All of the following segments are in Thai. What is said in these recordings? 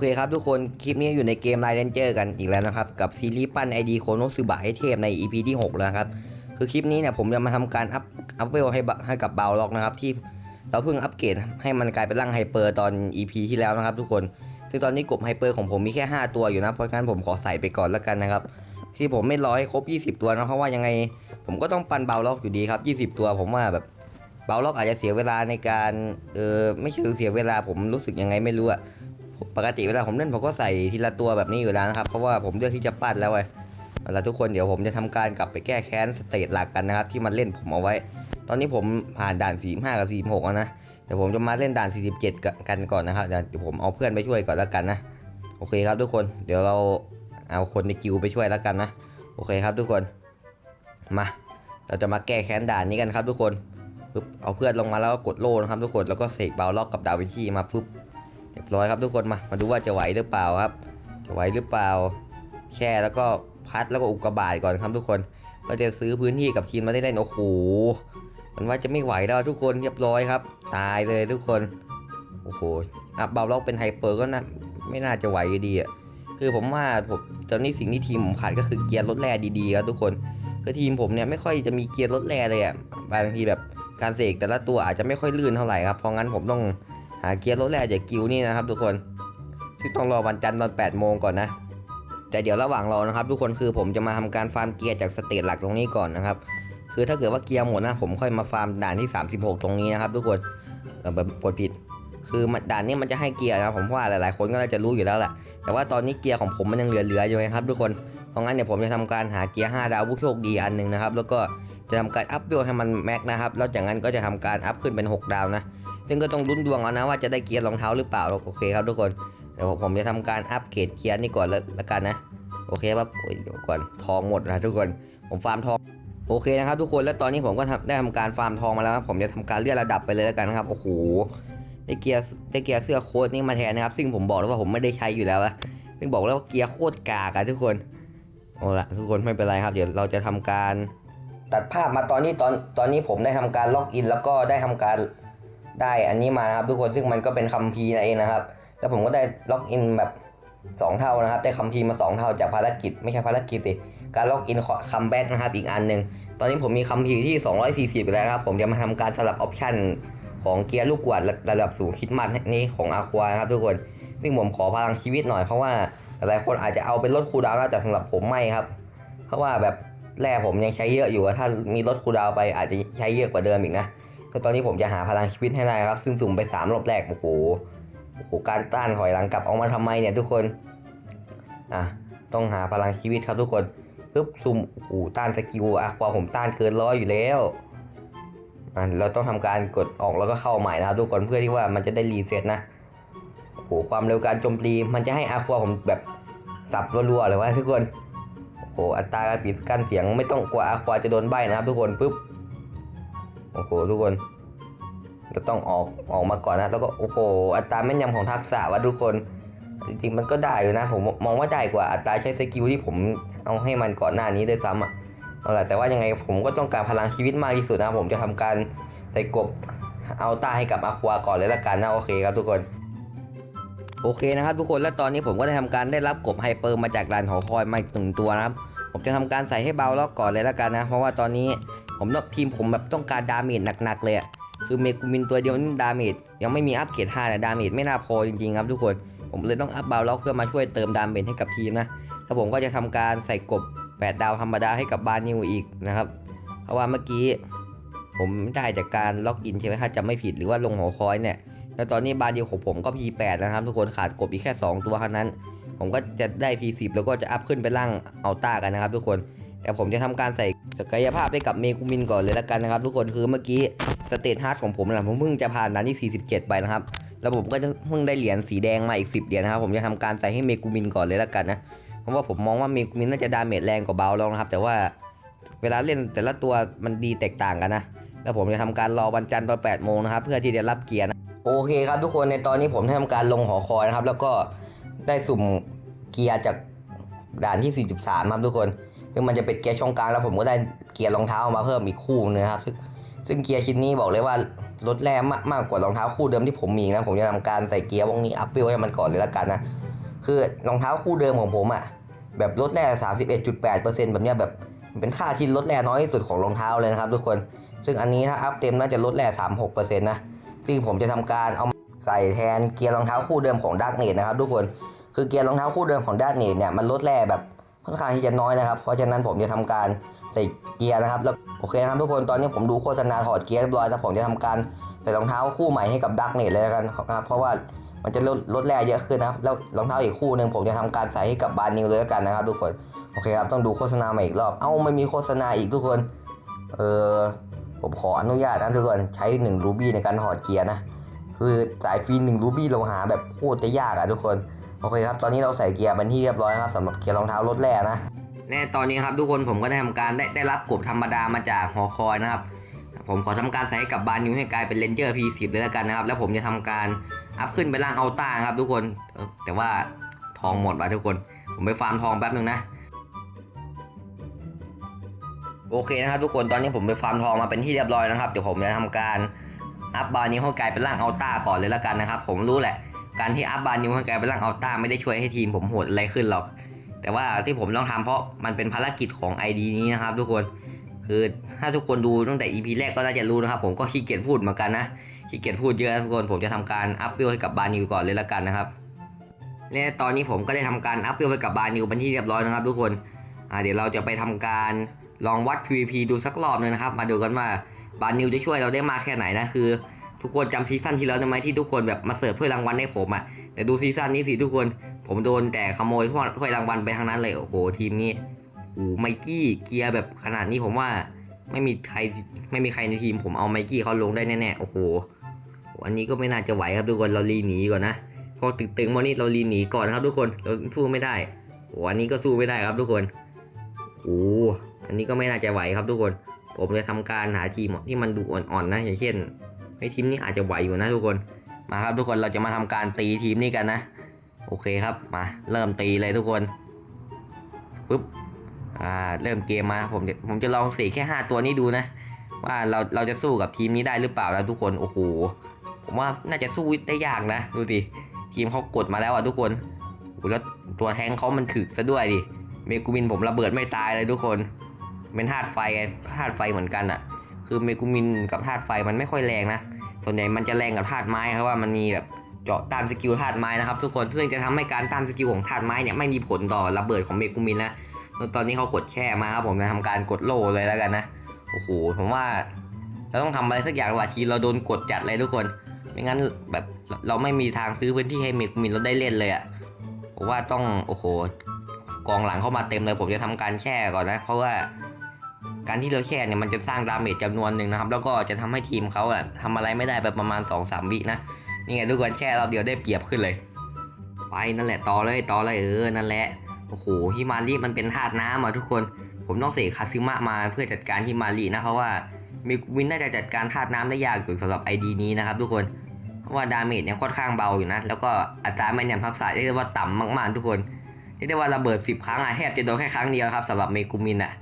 เคครับทุกคนคลิปนี้อยู่ในเกมไลน์เ n นเจอร์กันอีกแล้วนะครับ กับซีรีส์ปั้นไอดีโคโนซึบะให้เทพใน EP ที่ 6 แล้วครับ คือคลิปนี้เนี่ยผมจะมาทำการอัพอัพเวลให้ให้กับบาวล็อกนะครับ ที่เราเพิ่งอัปเกรดให้มันกลายเป็นร่างไฮเปอร์ตอน EP ที่แล้วนะครับทุกคน ซึ่งตอนนี้กบไฮเปอร์ของผมมีแค่ 5 ตัวอยู่นะ เพราะฉะนั้นผมขอใส่ไปก่อนแล้วกันนะครับ ที่ผมไม่รอให้ครบ 20 ตัวนะเพราะว่ายังไงผมก็ต้องปั้นบาวล็อกอยู่ดีครับ 20 ตัวผมว่าแบบบาวล็อกอาจจะเสียเวลาในการเออไม่เชิงเสียเวลาผมรู้สึกยังไงไม่รู้อะ ปกติเวลาผมเล่นผมก็ใส่ทีละตัวแบบนี้อยู่แล้วนะครับ เพราะว่าผมเลือกที่จะปั้นแล้วไงเอาละทุกคนเดี๋ยวผมจะทำการกลับไปแก้แค้นสเตจหลักกันนะครับที่มันเล่นผมเอาไว้ ตอนนี้ผมผ่านด่าน 45 กับ 46แล้วนะเดี๋ยวผมจะมาเล่นด่าน 47 กันก่อนนะครับเดี๋ยวผมเอาเพื่อนไปช่วยก่อนแล้วกันนะ โอเคครับทุกคนเดี๋ยวเราเอาคนในกิวไปช่วยแล้วกันนะ โอเคครับทุกคนมาเราจะมาแก้แค้นด่านนี้กันครับทุกคนปึ๊บเอาเพื่อนลงมาแล้วก็กดโล่นะครับทุกคนแล้วก็เสกเบาล็อกกับดาวินชีมาปึ๊บ รียบร้อยครับทุกคนมา มาดูว่าจะไหวหรือเปล่าครับ จะไหวหรือเปล่าแช่แล้วก็พัดแล้วก็อุกกาบาตก่อนครับทุกคน ก็จะซื้อพื้นที่กับทีมมาได้เล่นโอ้โห มันว่าจะไม่ไหวแล้วทุกคนเรียบร้อยครับ ตายเลยทุกคน โอ้โห อัพเบาล็อกเป็นไฮเปอร์ก็น่าไม่น่าจะไหวดีอะ คือผมว่าผมตอนนี้สิ่งที่ทีมผมขาดก็คือเกียร์รถแร่ดีๆครับทุกคน คือทีมผมเนี่ยไม่ค่อยจะมีเกียร์รถแร่เลยอะ บางทีแบบการเสกแต่ละตัวอาจจะไม่ค่อยลื่นเท่าไหร่ครับ เพราะงั้นผมต้องาเกียร์รถแร่จากกิวนี่นะครับ ทุกคนซึ่งต้องรอวันจันทร์ตอน8โมงก่อนนะแต่เดี๋ยวระหว่างรอนะครับ ทุกคนคือผมจะมาทำการฟาร์มเกียร์จากสเตจหลักตรงนี้ก่อนนะครับ คือถ้าเกิดว่าเกียร์หมดนะผมค่อยมาฟาร์มด่านที่ 36 ตรงนี้นะครับ ทุกคนแบบกดผิด คือด่านนี้มันจะให้เกียร์นะผมว่าหลายๆ คนก็น่าจะรู้อยู่แล้วแหละแต่ว่าตอนนี้เกียร์ของผมมันยังเหลือๆอยู่นะครับ ทุกคนเพราะงั้นเดี๋ยวผมจะทำการหาเกียร์5ดาวผู้โชคดีอันหนึ่งนะครับแล้วก็จะทำการอัพเวลให้มันแม็กนะครับแล้วจากนั้นก็จะทำการอัพขึ้นเป็น 6 ดาวนะ ซึ่งก็ต้องลุ้นดวงเอานะว่าจะได้เกียร์รองเท้าหรือเปล่าโอเคครับทุกคนเดี๋ยวผมจะทำการอัปเกรดเกียร์นี่ก่อนแล้วละกันนะโอเคครับโอ้ยเดี๋ยวก่อนทองหมดนะทุกคนผมฟาร์มทองโอเคนะครับทุกคนแล้วตอนนี้ผมก็ได้ทำการฟาร์มทองมาแล้วนะผมจะทำการเลื่อนระดับไปเลยแล้วกันนะครับโอ้โหได้เกียร์ได้เกียร์เสื้อโค้ทนี่มาแทนนะครับ ซึ่งผมบอกแล้วว่าผมไม่ได้ใช้อยู่แล้วนะซึ่งบอกแล้วว่าเกียร์โคตรกากอะทุกคนเอาละทุกคนไม่เป็นไรครับ เดี๋ยวเราจะทำการตัดภาพมาตอนนี้ตอนตอนนี้ผมได้ทำการล็อกอิน แล้วก็ได้ทำการ ได้อันนี้มานะครับทุกคนซึ่งมันก็เป็นคัมภีร์นั่นเองนะครับ แล้วผมก็ได้ล็อกอินแบบ2 เท่านะครับ ได้คัมภีร์มา 2 เท่าจากภารกิจไม่ใช่ภารกิจสิการล็อกอินคัมแบ็กนะครับอีกอันหนึ่งตอนนี้ผมมีคัมภีร์ที่ 240แล้วครับ ผมจะมาทำการสลับออปชันของเกียร์ลูกกวาดระดับสูงคิดมันนี้ของอาควานะครับทุกคนซึ่งผมขอพลังชีวิตหน่อยเพราะว่าหลายคนอาจจะเอาเป็นลดคูดาวน์แต่สำหรับผมไม่ครับ เพราะว่าแบบแร่ผมยังใช้เยอะอยู่ถ้ามีลดคูดาวไปอาจจะใช้เยอะกว่าเดิมอีกนะ็ตอนนี้ผมจะหาพลังชีวิตให้ได้ครับ ซึ่งสุ่มไปสามรอบแรกโอ้โหโอ้โหการต้านถอยหลังกลับออกมาทำไมเนี่ยทุกคนอะต้องหาพลังชีวิตครับทุกคนปึ๊บสุ่มโอ้โหต้านสกิลอะความผมต้านเกินร้อยอยู่แล้วอะเราต้องทำการกดออกแล้วก็เข้าใหม่นะครับทุกคนเพื่อที่ว่ามันจะได้รีเซ็ตนะโอ้โหความเร็วการโจมตีมันจะให้อาควาผมแบบสับรัวๆเลยว่าทุกคนโอ้โหอัตราการปิดกั้นเสียงไม่ต้องกลัวอาควาจะโดนใบนะครับทุกคนปึ๊บ โอ้โหทุกคนเราต้องออกออกมาก่อนนะแล้วก็โอ้โหอัตราแม่นยำของทักษะวะทุกคนจริงๆมันก็ได้อยู่นะ ผมมองว่าได้กว่าอัตราใช้สกิลที่ผมเอาให้มันก่อนหน้านี้ด้วยซ้ำอะเอาละแต่ว่ายังไงผมก็ต้องการพลังชีวิตมากที่สุดนะผมจะทำการใส่กบเอาตาให้กับอาควาก่อนเลยละกันนะโอเคครับทุกคนโอเคนะครับทุกคนแล้วตอนนี้ผมก็ได้ทำการได้รับกบไฮเปอร์มาจากร้านหอคอยมาอีกหนึ่งตัวนะครับ ผมจะทำการใส่ให้เบาแล้วก่อนเลยละกันนะ เพราะว่าตอนนี้ ผมต้องทีมผมแบบต้องการดาเมจหนักๆเลยอะคือเมกูมินตัวเดียวนี่ดาเมจยังไม่มีอัพเกรด5นะดาเมจไม่น่าพอจริงๆครับทุกคน ผมเลยต้องอัพบาล็อกเพื่อมาช่วยเติมดาเมจให้กับทีมนะแล้วผมก็จะทำการใส่กบ 8 ดาวธรรมดาให้กับบานิวอีกนะครับ เพราะว่าเมื่อกี้ ผมได้จากการล็อกอินใช่ไหมถ้าจำไม่ผิดหรือว่าลงหอคอยเนี่ยแล้วตอนนี้บานิวของผมก็ P8 นะครับ ทุกคนขาดกบอีกแค่ 2 ตัวเท่านั้น ผมก็จะได้ P10 แล้วก็จะอัพขึ้นไปล่างเอัลต้ากันนะครับ ทุกคน แต่ผมจะทำการใส่ศักยภาพให้กับเมกูมินก่อนเลยละกันนะครับ ทุกคนคือเมื่อกี้สเตตฮาร์ดของผมนะผมเพิ่งจะผ่านด่านที่ 47 ไปนะครับ แล้วผมก็จะเพิ่งได้เหรียญสีแดงมาอีก 10 เหรียญนะครับ ผมจะทำการใส่ให้เมกูมินก่อนเลยละกันนะเพราะว่าผมมองว่าเมกูมินน่าจะดาเมจแรงกว่าเบาลองนะครับ แต่ว่าเวลาเล่นแต่ละตัวมันดีแตกต่างกันนะแล้วผมจะทำการรอวันจันทร์ตอน8โมงนะครับเพื่อที่จะรับเกียร์นะโอเคครับทุกคนในตอนนี้ผมได้ทำการลงหอคอยนะครับ แล้วก็ได้สุ่มเกียร์จากด่านที่ 43 ครับทุกคน ซึ่งมันจะเป็นเกียร์ช่องกลางแล้วผมก็ได้เกียร์รองเท้ามาเพิ่มอีกคู่นึงนะครับซึ่งซึ่งเกียร์ชิ้นนี้บอกเลยว่าลดแรงมากมากกว่ารองเท้าคู่เดิมที่ผมมีนะผมจะทำการใส่เกียร์พวกนี้อัพเวลให้มันก่อนเลยละกันนะคือรองเท้าคู่เดิมของผมอะแบบลดแร่31.8%แบบเนี้ยแบบเป็นค่าที่ลดแร่น้อยที่สุดของรองเท้าเลยนะครับ ทุกคน ซึ่งอันนี้ถ้าอัพเต็มน่าจะลดแร่36%นะซึ่งผมจะทำการเอาใส่แทนเกียร์รองเท้าคู่เดิมของดักเนตนะครับ ทุกคน คือเกียร์รองเท้าคู่เดิมของดักเนตเนี่ยมันลดแร่แบบ ค่อนข้างที่จะน้อยนะครับ เพราะฉะนั้นผมจะทำการใส่เกียร์นะครับ แล้วโอเคนะครับทุกคน ตอนนี้ผมดูโฆษณาถอดเกียร์เรียบร้อยแล้วผมจะทำการใส่รองเท้าคู่ใหม่ให้กับดักเนตเลยแล้วกันครับ เพราะว่ามันจะลดลดแร่เยอะขึ้นนะครับ แล้วรองเท้าอีกคู่หนึ่งผมจะทำการใส่ให้กับบาร์นิวเลยแล้วกันนะครับ ทุกคน โอเคครับต้องดูโฆษณาใหม่อีกรอบ เอ้าไม่มีโฆษณาอีกทุกคน เออผมขออนุญาตนะทุกคนใช้1รูบี้ในการถอดเกียร์นะ คือสายฟรี1รูบี้เราหาแบบโคตรจะยากอะทุกคน โอเคครับตอนนี้เราใส่เกียร์เป็นที่เรียบร้อยครับสำหรับเกียร์รองเท้ารถแร่นะแน่ตอนนี้ครับทุกคนผมก็ได้ทำการได้ได้รับกบธรรมดามาจากหอคอยนะครับ ผมขอทำการใส่ให้กับบาร์นิวให้กลายเป็นเลนเจอร์ P10 เลยแล้วกันนะครับ แล้วผมจะทำการอัพขึ้นไปล่างเอาต้าครับ ทุกคนแต่ว่าทองหมดว่ะทุกคน ผมไปฟาร์มทองแป๊บนึงนะโอเคนะครับทุกคนตอนนี้ผมไปฟาร์มทองมาเป็นที่เรียบร้อยนะครับเดี๋ยวผมจะทำการอัพบาร์นิวให้กลายเป็นร่างเอาต้าก่อนเลยแล้วกันนะครับ ผมรู้แหละ การที่อัพบานิวให้กลายเป็นร่างเอาต้าไม่ได้ช่วยให้ทีมผมโหดอะไรขึ้นหรอก แต่ว่าที่ผมต้องทำเพราะมันเป็นภารกิจของ ID นี้นะครับ ทุกคนคือถ้าทุกคนดูตั้งแต่ EP แรกก็น่าจะรู้นะครับ ผมก็ขี้เกียจพูดเหมือนกันนะขี้เกียจพูดเยอะนะทุกคนผมจะทำการอัพเวลให้กับบานิวก่อนเลยล้วกันนะครับและตอนนี้ผมก็ได้ทำการอัพเวลให้กับบานิวเป็นที่เรียบร้อยนะครับ ทุกคนเดี๋ยวเราจะไปทำการลองวัด PVP ดูสักรอบหนึงนะครับ มาดูกันว่าบานิวจะช่วยเราได้มากแค่ไหนนะคือ ทุกคนจำซีซั่นที่แล้วได้ไหมที่ทุกคนแบบมาเสิร์ฟถ้วยรางวัลให้ผมอะแต่ดูซีซั่นนี้สิทุกคนผมโดนแต่ขโมยถ้วยรางวัลไปทางนั้นเลยโอ้โหทีมนี้โอ้โหไมกี้เกียร์แบบขนาดนี้ผมว่าไม่มีใครไม่มีใครในทีมผมเอาไมกี้เขาลงได้แน่ๆโอ้โหอันนี้ก็ไม่น่าจะไหวครับทุกคนเราลีหนีก่อนนะพอตึงๆมานี่เราลีหนีก่อนครับทุกคนเราสู้ไม่ได้โอ้อันนี้ก็สู้ไม่ได้ครับทุกคนโอ้อันนี้ก็ไม่น่าจะไหวครับทุกคน ผมจะทำการหาทีมที่มันดูอ่อนๆนะอย่างเช่น ไอ้ทีมนี้อาจจะไหวอยู่นะทุกคน มาครับทุกคนเราจะมาทำการตีทีมนี้กันนะ โอเคครับมาเริ่มตีเลยทุกคนปุ๊บอ่าเริ่มเกมมาผมจะผมจะลองเสกแค่ 5 ตัวนี้ดูนะ ว่าเราเราจะสู้กับทีมนี้ได้หรือเปล่านะทุกคนโอ้โหผมว่าน่าจะสู้ได้ยากนะดูสิทีมเขากดมาแล้วอะทุกคนโอ้แล้วตัวแทงเขามันถึกซะด้วยดิเมกูมินผมระเบิดไม่ตายเลยทุกคน เป็นธาตุไฟไงธาตุไฟเหมือนกันอะ คือเมกูมินกับธาตุไฟมันไม่ค่อยแรงนะ ส่วนใหญ่มันจะแรงกับธาตุไม้ครับว่ามันมีแบบเจาะต้านสกิลธาตุไม้นะครับทุกคน ซึ่งจะทำให้การต้านสกิลของธาตุไม้เนี่ยไม่มีผลต่อระเบิดของเมกูมินนะตอนนี้เขากดแช่มาครับผมจะทำการกดโล่เลยแล้วกันนะ โอ้โห ผมว่าเราต้องทำอะไรสักอย่างว่าทีเราโดนกดจัดเลยทุกคน ไม่งั้นแบบเราไม่มีทางซื้อพื้นที่ให้เมกูมินเราได้เล่นเลยอะ่ะผมว่าต้องโอ้โหกองหลังเข้ามาเต็มเลย ผมจะทำการแช่ก่อนนะ เพราะว่า การที่เราแช่เนี่ยมันจะสร้างดาเมจจำนวนหนึ่งนะครับ แล้วก็จะทำให้ทีมเขาอะทำอะไรไม่ได้แบบประมาณ2อสวินะนี่ไงทุกคนแช่เราเดียวได้เปรียบขึ้นเลย ไปนั่นแหละต่อเลยต่อเลยเออนั่นแหละโอ้โหฮิมารีมันเป็นธาตุน้ำอะทุกคน ผมต้องเสกคาซึมะมาเพื่อจัดการฮิมารีนะเพราะว่ามิวินน่าจะจัดการธาตุน้ำได้ยากอยู่สำหรับไอดีนี้นะครับทุกคนเพราะว่าดาเมจเนี่ยค่อนข้างเบาอยู่นะแล้วก็อัตราแม่นยำทักษะเรียกว่าต่ำมากๆ ทุกคนเรียกได้ว่าระเบิด 10 ครั้งอะแทบจะโดนแค่ครั้งเดียวครับสำหรับเมกุมินอะ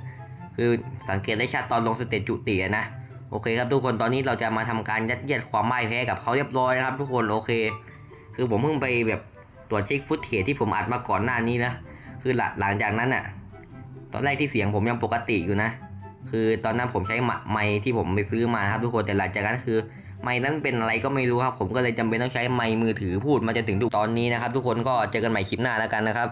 คือสังเกตได้ชัดตอนลงสเตจจุตินะโอเคครับทุกคนตอนนี้เราจะมาทำการยัดเยียดความไม่แพ้กับเขาเรียบร้อยนะครับทุกคนโอเค คือผมเพิ่งไปแบบตรวจเช็คฟุตเทจที่ผมอัดมาก่อนหน้านี้นะคือหลังหลังจากนั้นอะตอนแรกที่เสียงผมยังปกติอยู่นะ คือตอนนั้นผมใช้ไมค์ที่ผมไปซื้อมาครับทุกคนแต่หลังจากนั้นคือไมค์นั้นเป็นอะไรก็ไม่รู้ครับผมก็เลยจำเป็นต้องใช้ไมค์มือถือพูดมาจนถึงตอนนี้นะครับ ทุกคนก็เจอกันใหม่คลิปหน้าแล้วกันนะครับ